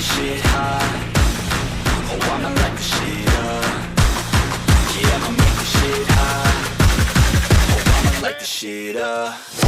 the shit hot Oh, I'ma light the shit up. Yeah, I'ma make the shit hot Oh, I'ma light the shit up.